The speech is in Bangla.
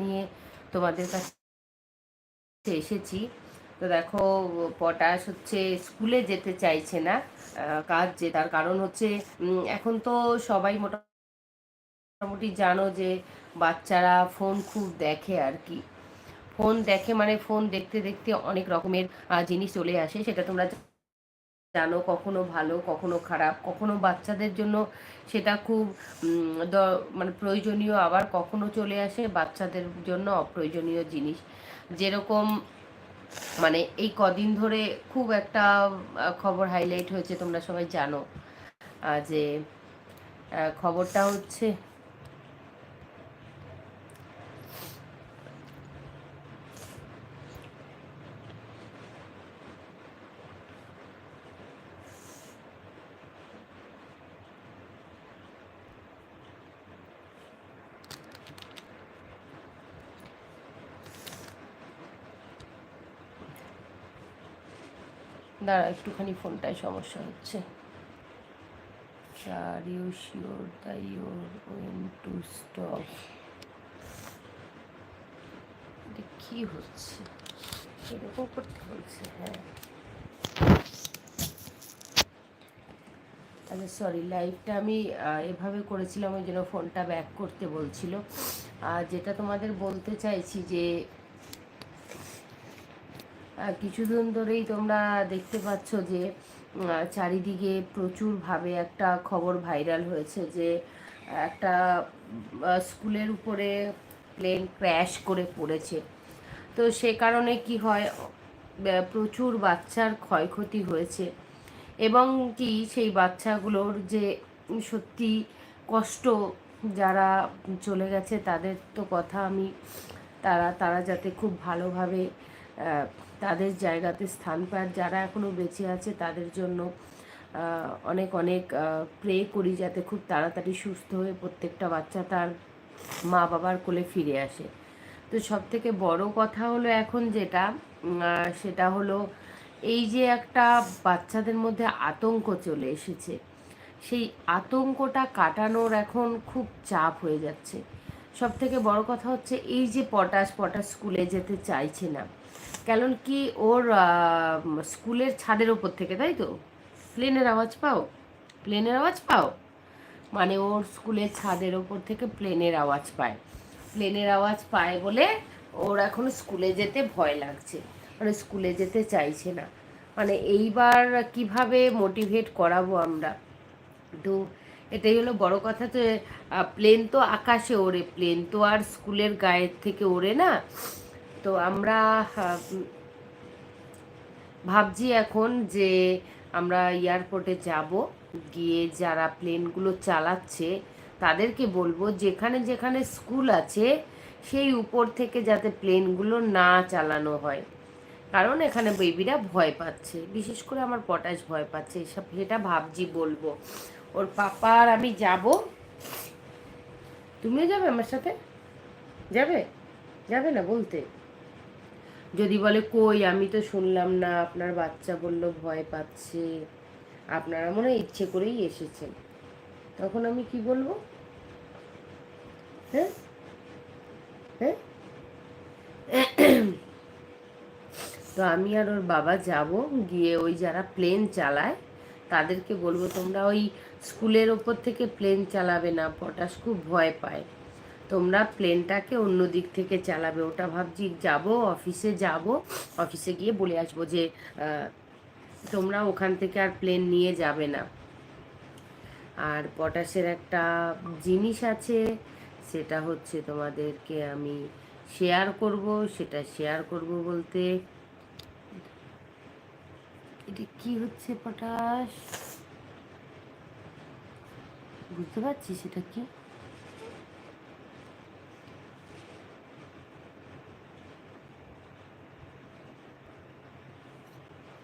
নিয়ে তোমাদের কাছে এসেছি। তো দেখো, পটাশ হচ্ছে স্কুলে যেতে চাইছে না কাজ যে, তার কারণ হচ্ছে এখন তো সবাই মোটামুটি জানো যে, বাচ্চারা ফোন খুব দেখে আর কি। ফোন দেখে মানে ফোন দেখতে দেখতে অনেক রকমের জিনিস চলে আসে, সেটা তোমরা জানো কখনো ভালো, কখনো খারাপ, কখনো বাচ্চাদের জন্য সেটা খুব মানে প্রয়োজনীয়, আবার কখনো চলে আসে বাচ্চাদের জন্য অপ্রয়োজনীয় জিনিস। যেরকম মানে এই কদিন ধরে খুব একটা খবর হাইলাইট হয়েছে, তোমরা সবাই জানো যে খবরটা হচ্ছে দাঁড়া একটুখানি ফোনটায় সমস্যা হচ্ছে। কি হচ্ছে? এরকম করতে বলছে হ্যাঁ। আচ্ছা সরি লাইভটা আমি এভাবে করেছিলাম, ওই জন্য ফোনটা ব্যাক করতে বলছিল। আর যেটা তোমাদের বলতে চাইছি যে কিছুদিন ধরেই তোমরা দেখতে পাচ্ছ যে চারিদিকে প্রচুরভাবে একটা খবর ভাইরাল হয়েছে যে, একটা স্কুলের উপরে প্লেন ক্র্যাশ করে পড়েছে। তো সে কারণে কি হয় প্রচুর বাচ্চার ক্ষয়ক্ষতি হয়েছে। এবং কি সেই বাচ্চাগুলোর যে সত্যি কষ্ট যারা চলে গেছে, তাদের তো কথা আমি, তারা তারা যাতে খুব ভালোভাবে তাদের জায়গাতে স্থান পায়। যারা এখনও বেঁচে আছে, তাদের জন্য অনেক অনেক প্রে করি যাতে খুব তাড়াতাড়ি সুস্থ হয়ে প্রত্যেকটা বাচ্চা তার মা বাবার কোলে ফিরে আসে। তো সব থেকে বড় কথা হলো এখন যেটা সেটা হলো এই যে একটা বাচ্চাদের মধ্যে আতঙ্ক চলে এসেছে, সেই আতঙ্কটা কাটানোর এখন খুব চাপ হয়ে যাচ্ছে। সব থেকে বড় কথা হচ্ছে এই যে পটাশ পটাশ স্কুলে যেতে চাইছে না কারণ কি ওর স্কুলের ছাদের ওপর থেকে, তাই তো? প্লেনের আওয়াজ পাও? প্লেনের আওয়াজ পাও? মানে ওর স্কুলের ছাদের ওপর থেকে প্লেনের আওয়াজ পায়। প্লেনের আওয়াজ পায় বলে ওর এখন স্কুলে যেতে ভয় লাগছে। মানে স্কুলে যেতে চাইছে না। মানে এইবার কীভাবে মোটিভেট করাবো আমরা? তো এটাই হলো বড় কথা তো প্লেন তো আকাশে ওড়ে। প্লেন তো আর স্কুলের গায়ের থেকে ওড়ে না। তো আমরা ভাবছি এখন যে আমরা এয়ারপোর্টে যাব, গিয়ে যারা প্লেনগুলো চালাচ্ছে তাদেরকে বলব যেখানে যেখানে স্কুল আছে সেই উপর থেকে যাতে প্লেনগুলো না চালানো হয়। কারণ এখানে বেবিরা ভয় পাচ্ছে, বিশেষ করে আমার পটাশ ভয় পাচ্ছে, এসব সেটা ভাবছি বলব। ওর পাপা আর আমি যাব। তুমিও যাবে আমার সাথে? যাবে? যাবে না বলতে? যদি বলে, কই, আমি তো শুনলাম না, আপনার বাচ্চা বলল ভয় পাচ্ছে। আপনারা মনে ইচ্ছে করেই এসেছেন। তখন আমি কি বলব? হ্যাঁ? হ্যাঁ? তো আমি আর ওর বাবা যাব, গিয়ে ওই যারা প্লেন চালায়, তাদেরকে বলব, তোমরা ওই স্কুলের ওপর থেকে প্লেন চালাবে না, পটাশ খুব ভয় পায়। তোমরা প্লেনটাকে অন্য দিক থেকে চালাবে। ওটা ভাবছি যাব, অফিসে যাব। অফিসে গিয়ে বলে আসব যে তোমরা ওখান থেকে আর প্লেন নিয়ে যাবে না। আর পটাশের একটা জিনিস আছে, সেটা হচ্ছে তোমাদেরকে আমি শেয়ার করব। সেটা শেয়ার করব বলতে, এটা কি হচ্ছে পটাশ? বুঝতে পারছি সেটা কি?